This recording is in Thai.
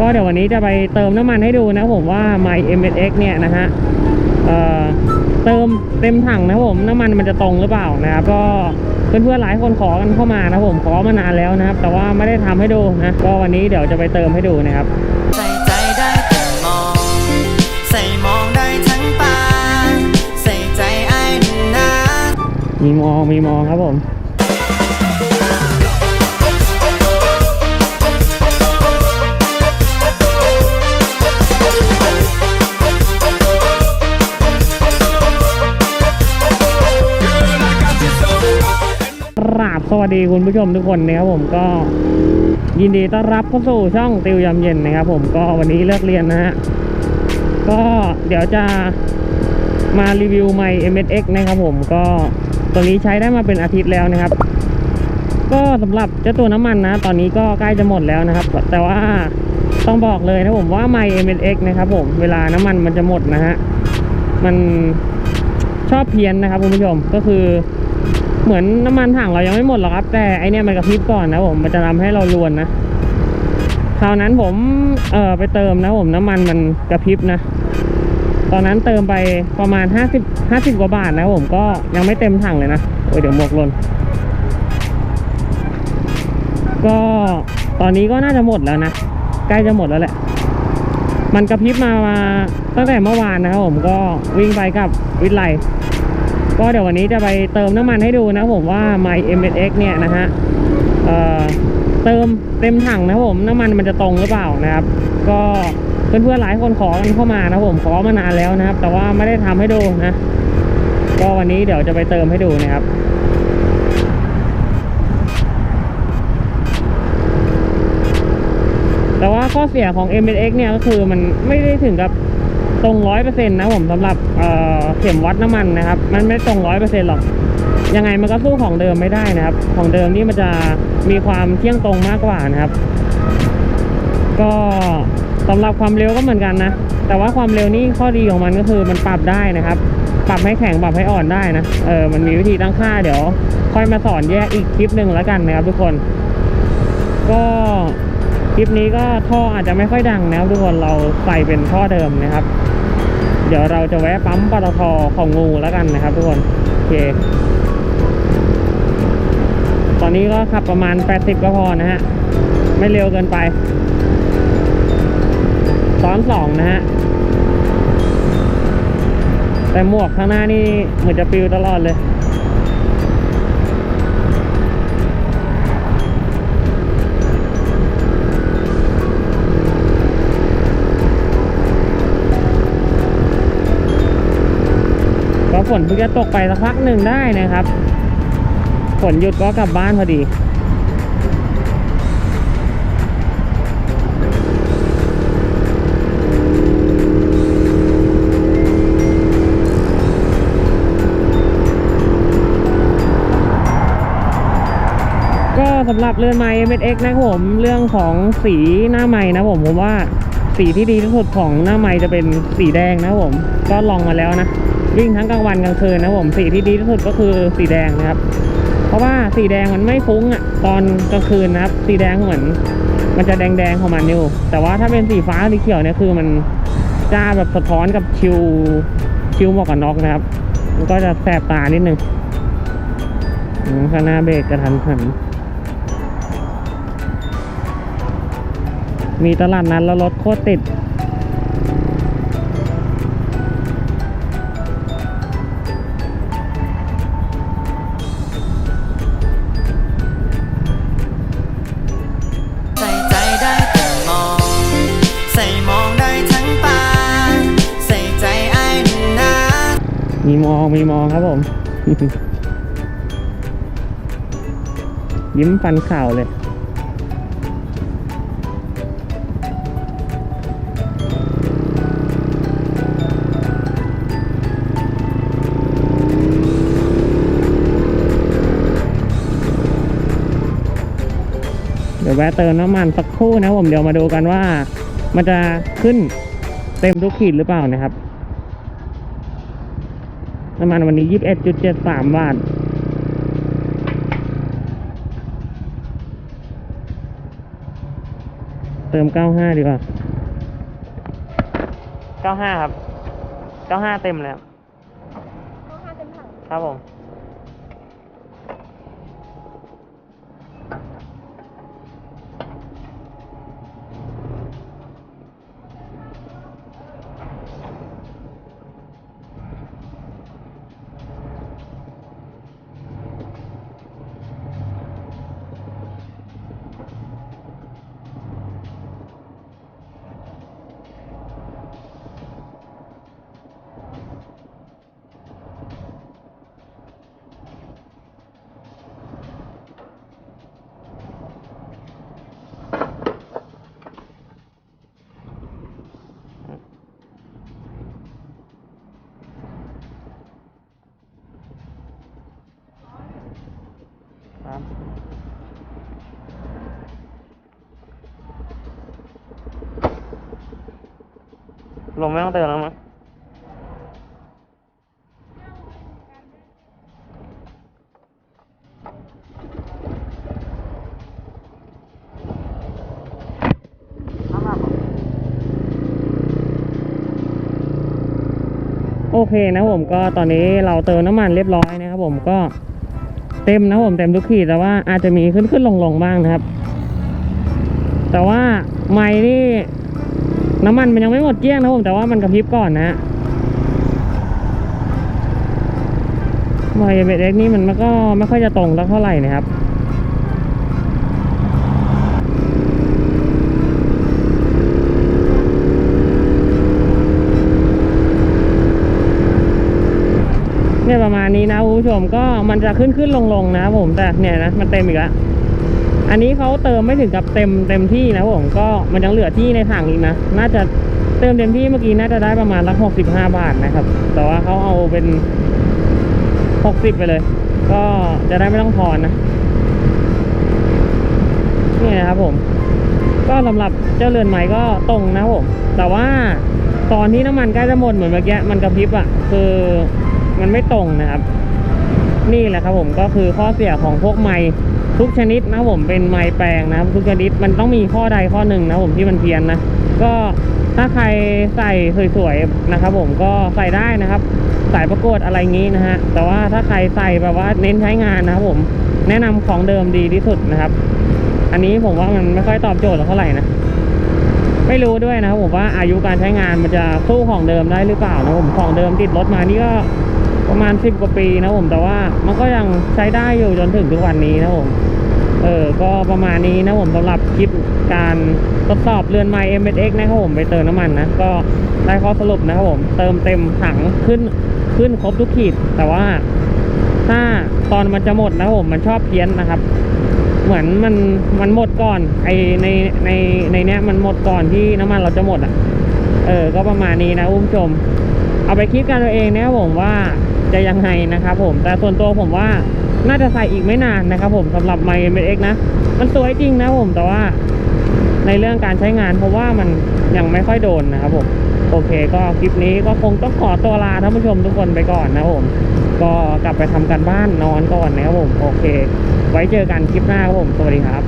ก็เดี๋ยววันนี้จะไปเติมน้ำมันให้ดูนะผมว่า My MSX เนี่ยนะฮะเอ่อเติมเต็มถังนะผมน้ำมันมันจะตรงหรือเปล่านะครับก็เพื่อนๆหลายคนขอกันเข้ามานะผมขอมานานแล้วนะครับ แต่ว่าไม่ได้ทำให้ดูนะก็วันนี้เดี๋ยวจะไปเติมให้ดูนะครับใส่ใจได้แต่มองใส่มองได้ทั้งตาใส่ใจไอ้ายนี่นะมีมองมีมองครับผม ราบสวัสดีคุณผู้ชมทุกคนนะครับผมก็ยินดีต้อนรับเข้าสู่ช่องติวยามเย็นนะครับผมก็วันนี้เลิกเรียนนะฮะก็เดี๋ยวจะมารีวิวใหม่ MSX นะครับผมก็ตัวนี้ใช้ได้มาเป็นอาทิตย์แล้วนะครับ ก็สำหรับเจ้าตัวน้ำมันนะ ตอนนี้ก็ใกล้จะหมดแล้วนะครับ แต่ว่าต้องบอกเลยนะผมว่าใหม่ MSX นะครับผมเวลาน้ำมันมันจะหมดนะฮะมันชอบเพี้ยนนะครับคุณผู้ชมก็คือ เหมือนน้ำมันถังเรายังไม่หมดหรอกครับ แต่ไอเนี่ยมันกระพริบก่อนนะผมมันจะทำให้เราลวนนะคราวนั้นผมเออไปเติมนะผมน้ำมันมันกระพริบนะ ตอนนั้นเติมไปประมาณ 50 50กว่าบาทนะผมก็ยังไม่เต็มถังเลยนะโอ้ยเดี๋ยวหมกลนก็ตอนนี้ก็น่าจะหมดแล้วนะใกล้จะหมดแล้วแหละ มันกระพริบมามาตั้งแต่เมื่อวานนะครับผมก็วิ่งไปกับวิทย์ไล ก็เดี๋ยววันนี้จะไปเติมน้ำมันให้ดูนะผมว่า My MSX เนี่ยนะฮะเเติมเต็มถังนะผมน้ำมันมันจะตรงหรือเปล่านะครับ ก็เพื่อนๆหลายคนขอกันเข้ามานะผมขอมานานแล้วนะครับ แต่ว่าไม่ได้ทำให้ดูนะ ก็วันนี้เดี๋ยวจะไปเติมให้ดูนะครับแต่ว่าข้อเสียของ MSX เนี่ยก็คือมันไม่ได้ถึงกับ ตรงร้อยเปอร์เซ็นต์นะผมสำหรับเเข็มวัดน้ำมันนะครับ มันไม่ตรงร้อยเปอร์เซ็นต์หรอก ยังไงมันก็สู้ของเดิมไม่ได้นะครับ ของเดิมนี่มันจะมีความเที่ยงตรงมากกว่านะครับ ก็สำหรับความเร็วก็เหมือนกันนะ แต่ว่าความเร็วนี่ข้อดีของมันก็คือมันปรับได้นะครับ ปรับให้แข็งปรับให้อ่อนได้นะ เออ มันมีวิธีตั้งค่าเดี๋ยว ค่อยมาสอนแยกอีกคลิปหนึ่งแล้วกันนะครับทุกคน ก็ คลิปนี้ก็ท่ออาจจะไม่ค่อยดังนะครับทุกคนเราใส่เป็นท่อเดิมนะครับ เดี๋ยวเราจะแวะปั๊มปตทของงูแล้วกันนะครับ ทุกคนโอเค ตอนนี้ก็ขับประมาณ 80 ก็พอนะฮะไม่เร็วเกินไปซ้อนสองนะฮะแต่หมวกข้างหน้านี่เหมือนจะปิวตลอดเลย ฝนเพิ่งจะตกไปสักพักหนึ่งได้นะครับ ฝนหยุดก็กลับบ้านพอดีก็สำหรับเรือนไม้ MX นะครับผมเรื่องของสีหน้าไม้นะผมผมว่าสีที่ดีที่สุดของหน้าไม้จะเป็นสีแดงนะครับผม ก็ลองมาแล้วนะ วิ่งทั้งกลางวันกลางคืนนะผมสีที่ดีที่สุดก็คือสีแดงนะครับ เพราะว่าสีแดงมันไม่ฟุ้งอะตอนกลางคืนนะครับ สีแดงเหมือน มันจะแดงๆของมันอยู่แต่ว่าถ้าเป็นสีฟ้าสีเขียวเนี่ยคือมันจ้าแบบสะท้อนกับชิวชิวหมวกกันน็อกนะครับ มันก็จะแสบตานิดนึงข้างหน้าเบรกกระทันหันมีตลาดนัดแล้วรถโคตรติด มีมองมีมองครับผม ยิ้มฟันข่าวเลยเดี๋ยวแวะเติมน้ำมันสักครู่นะผมเดี๋ยวมาดูกันว่า มันจะขึ้นเต็มทุกขีดหรือเปล่านะครับ น้ำมันวันนี้ยี่สิบเอ็ดจุดเจ็ดสามบาทตเติมเก้าห้าดีกว่าเก้าห้าครับเก้าห้าเต็มแล้วก็ห้าเต็มถังครับผม ลงไม่ต้องเติมแล้วมั้งโอเคนะผมก็ตอนนี้เราเติมน้ำมันเรียบร้อยนะครับผมก็เต็มนะผมเต็มทุกขีดแต่ว่าอาจจะมีขึ้นขึ้นลงลงบ้างนะครับ แต่ว่าไม่นี่ น้ำมันมันยังไม่หมดเกลี้ยงนะผมแต่ว่ามันกระพริบก่อนนะไมเบเอ็กนี่มันก็ไม่ค่อยจะตรงสักเท่าไหร่นะครับเนี่ยประมาณนี้นะคุณผู้ชมก็มันจะขึ้นขึ้นลงลงนะผมแต่เนี่ยนะมันเต็มอีกแล้ว อันนี้เขาเติมไม่ถึงกับเต็มเต็มที่นะผมก็มันยังเหลือที่ในถังอีกนะ น่าจะเติมเต็มที่เมื่อกี้น่าจะได้ประมาณละหกสิบห้าบาทนะครับ แต่ว่าเขาเอาเป็นหกสิบไปเลย ก็จะได้ไม่ต้องทอนนะนี่นะครับผม ก็สำหรับเจ้าเรือนใหม่ก็ตรงนะผม แต่ว่าตอนที่น้ำมันใกล้จะหมดเหมือนเมื่อกี้มันกระพริบอะคือมันไม่ตรงนะครับ นี่แหละครับผมก็คือข้อเสียของพวกไม้ ทุกชนิดนะผมเป็นไม้แปลงนะครับทุกชนิดมันต้องมีข้อใดข้อหนึ่งนะผมที่มันเพี้ยนนะก็ถ้าใครใส่สวยๆนะครับ ผมก็ใส่ได้นะครับสายประกวดอะไรงี้นะฮะแต่ว่าถ้าใครใส่แบบว่าเน้นใช้งานนะครับผมแนะนำของเดิมดีที่สุดนะครับ อันนี้ผมว่ามันไม่ค่อยตอบโจทย์เราเท่าไหร่นะไม่รู้ด้วยนะครับผมว่าอายุการใช้งานมันจะสู้ของเดิมได้หรือเปล่านะผมของเดิมติดรถมานี่ก็ ประมาณสิบกว่าปีนะผมแต่ว่ามันก็ยังใช้ได้อยู่จนถึงทุกวันนี้นะผมเออก็ประมาณนี้นะผมสำหรับคลิปการทดสอบเรือนไม้ m s x นะครับผมไปเติมน้ำมันนะก็ได้ข้อสรุปนะครับผมเติมเต็มถังขึ้นขึ้นครบทุกขีด แต่ว่าถ้าตอนมันจะหมดนะครับผมมันชอบเพี้ยนนะครับ เหมือนมันมันหมดก่อนไอในในในเนี้ยมันหมดก่อนที่น้ำมันเราจะหมดอะเออก็ประมาณนี้นะคุณผู้ชม เอาไปคิดกันตัวเองนะครับผมว่า จะยังไงนะครับผม แต่ส่วนตัวผมว่าน่าจะใส่อีกไม่นานนะครับผมสำหรับ My m x นะ มันสวยจริงนะผมแต่ว่าในเรื่องการใช้งานเพราะว่ามันยังไม่ค่อยโดนนะครับผม โอเค ก็คลิปนี้ก็คงต้องขอตัวลาท่านผู้ชมทุกคนไปก่อนนะผม ก็กลับไปทำกันบ้านนอนก่อนนะครับผม โอเค ไว้เจอกันคลิปหน้าครับผม สวัสดีครับ